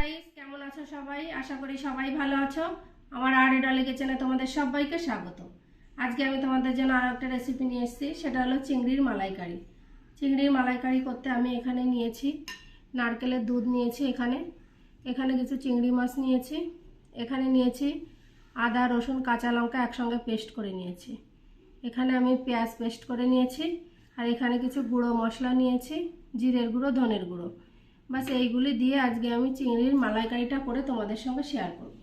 Guys কেমন আছো সবাই? আশা করি সবাই ভালো আছো। আমার আর ডালে কিচেনে তোমাদের সবাইকে স্বাগত। আজকে আমি তোমাদের জন্য আর একটা রেসিপি নিয়ে এসেছি, সেটা হলো চিংড়ির মালাইকারি। চিংড়ির মালাইকারি করতে আমি এখানে নিয়েছি নারকেলের দুধ নিয়েছি এখানে। এখানে কিছু চিংড়ি মাছ নিয়েছি। এখানে নিয়েছি আদা, রসুন, কাঁচা লঙ্কা একসঙ্গে পেস্ট করে নিয়েছি। এখানে আমি পেঁয়াজ পেস্ট করে নিয়েছি। আর এখানে কিছু গুঁড়ো মশলা নিয়েছি, জিরের গুঁড়ো, ধনের গুঁড়ো। বাস এইগুলি দিয়ে আজকে আমি চিংড়ির মালাইকারিটা করে তোমাদের সঙ্গে শেয়ার করব।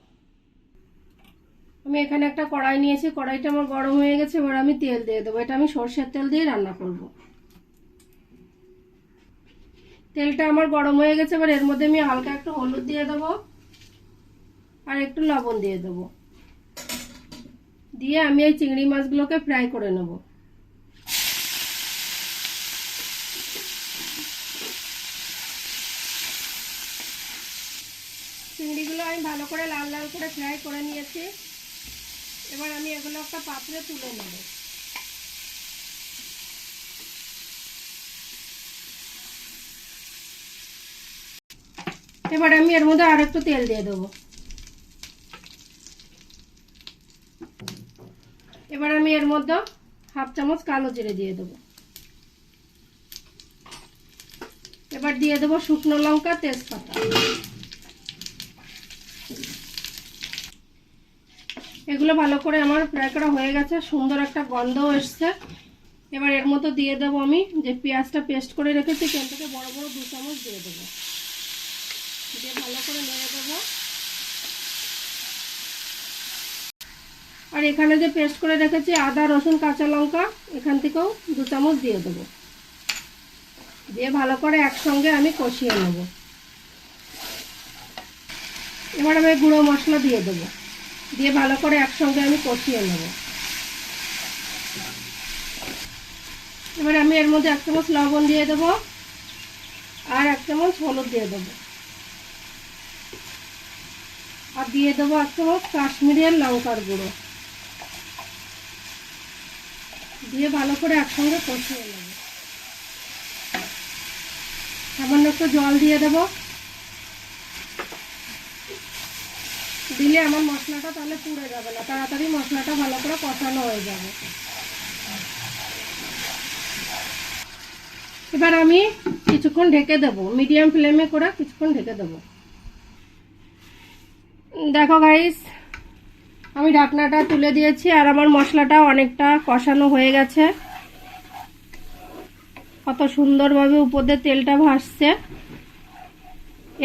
আমি এখানে একটা কড়াই নিয়েছি, কড়াইটা আমার গরম হয়ে গেছে, এবার আমি তেল দিয়ে দেবো। এটা আমি সর্ষের তেল দিয়ে রান্না করব। তেলটা আমার গরম হয়ে গেছে, এবার এর মধ্যে আমি হালকা একটু হলুদ দিয়ে দেবো আর একটু লবণ দিয়ে দেবো। দিয়ে আমি এই চিংড়ি মাছগুলোকে ফ্রাই করে নেব চিংড়িগুলো আমি ভালো করে লাল লাল করে ফ্রাই করে নিয়েছি। এবার আমি এগুলো একটা পাত্রে তুলে নেব। এবার আমি এর মধ্যে আর একটু তেল দিয়ে দেবো। এবার আমি এর মধ্যে হাফ চামচ কালো জিরে দিয়ে দেবো। এবার দিয়ে দেবো শুকনো লঙ্কা তেজপাতা। এগুলো ভালো করে আমার ফ্রাই করা হয়ে গেছে, সুন্দর একটা গন্ধও এসছে। এবার এর মতো দিয়ে দেবো আমি যে পেঁয়াজটা পেস্ট করে রেখেছি থেকে বড় বড় দু চামচ দিয়ে দেবো। দিয়ে ভালো করে নেড়ে দেবো। আর এখানে যে পেস্ট করে রেখেছি, আদা, রসুন, কাঁচা লঙ্কা, এখান থেকেও দু চামচ দিয়ে দেবো। দিয়ে ভালো করে একসঙ্গে আমি কষিয়ে নেব। এবার আমি গুঁড়ো মশলা দিয়ে দেবো। দিয়ে ভালো করে একসঙ্গে আমি কষিয়ে নেব। এবার আমি এর মধ্যে এক চামচ লবণ দিয়ে দেব আর এক চামচ হলুদ দিয়ে দেবো। আর দিয়ে দেবো এক চামচ কাশ্মীরের লঙ্কার গুঁড়ো। দিয়ে ভালো করে একসঙ্গে কষিয়ে নেব। সামান্য একটু জল দিয়ে দেবো। দিলে আমার মশলাটা তাহলে পুড়ে যাবে না। তাড়াতাড়ি মশলাটা ভালো করে কষানো হয়ে যাবে। এবার আমি কিছুক্ষণ ঢেকে দেবো। মিডিয়াম ফ্লেমে করে কিছুক্ষণ ঢেকে দেবো। দেখো গাইস আমি ঢাকনাটা তুলে দিয়েছি আর আমার মশলাটা অনেকটা কষানো হয়ে গেছে। কত সুন্দরভাবে উপর তেলটা ভাসছে।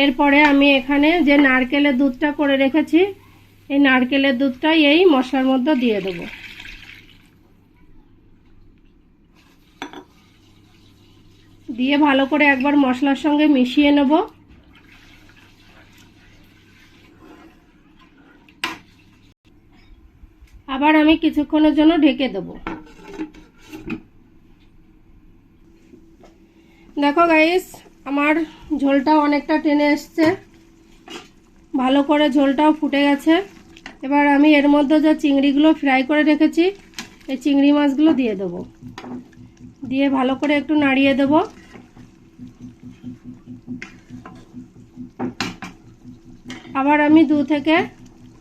এরপরে আমি এখানে যে নারকেলের দুধটা করে রেখেছি, এই নারকেলের দুধটাই এই মশলার মধ্যে দিয়ে দেব। দিয়ে ভালো করে একবার মশলার সঙ্গে মিশিয়ে নেব। আবার আমি কিছুক্ষণের জন্য ঢেকে দেব। দেখো গাইস আমার ঝোলটাও অনেকটা টেনে এসছে। ভালো করে ঝোলটাও ফুটে গেছে। এবার আমি এর মধ্যে যে চিংড়িগুলো ফ্রাই করে রেখেছি, এই চিংড়ি মাছগুলো দিয়ে দেবো। দিয়ে ভালো করে একটু নাড়িয়ে দেবো। আবার আমি দু থেকে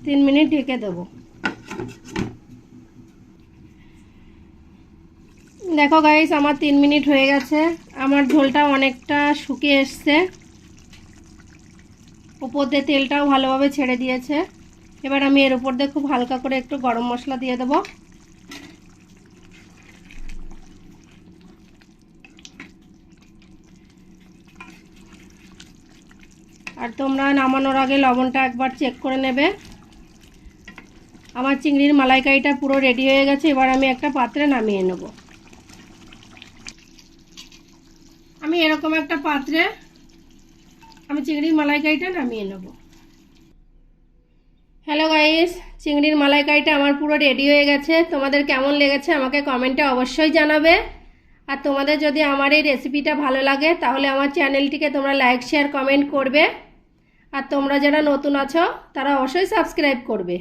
তিন মিনিট ঢেকে দেবো। দেখো গাইস আমার তিন মিনিট হয়ে গেছে। আমার ঝোলটা অনেকটা শুকিয়ে এসছে। উপর দিয়ে তেলটাও ভালোভাবে ছেড়ে দিয়েছে। এবার আমি এর উপর দিয়ে খুব হালকা করে একটু গরম মশলা দিয়ে দেবো। আর তোমরা নামানোর আগে লবণটা একবার চেক করে নেবে। আমার চিংড়ির মালাইকারিটা পুরো রেডি হয়ে গেছে। এবার আমি একটা পাত্রে নামিয়ে নেব। আমি এরকম একটা পাত্রে আমি চিংড়ির মালাইকারিটা নামিয়ে নেব। হ্যালো গাইস চিংড়ির মালাইকারিটা আমার পুরো রেডি হয়ে গেছে। তোমাদের কেমন লেগেছে আমাকে কমেন্টে অবশ্যই জানাবে। আর তোমাদের যদি আমার এই রেসিপিটা ভালো লাগে, তাহলে আমার চ্যানেলটিকে তোমরা লাইক শেয়ার কমেন্ট করবে। আর তোমরা যারা নতুন আছো, তারা অবশ্যই সাবস্ক্রাইব করবে।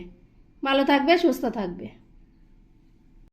ভালো থাকবে, সুস্থ থাকবে।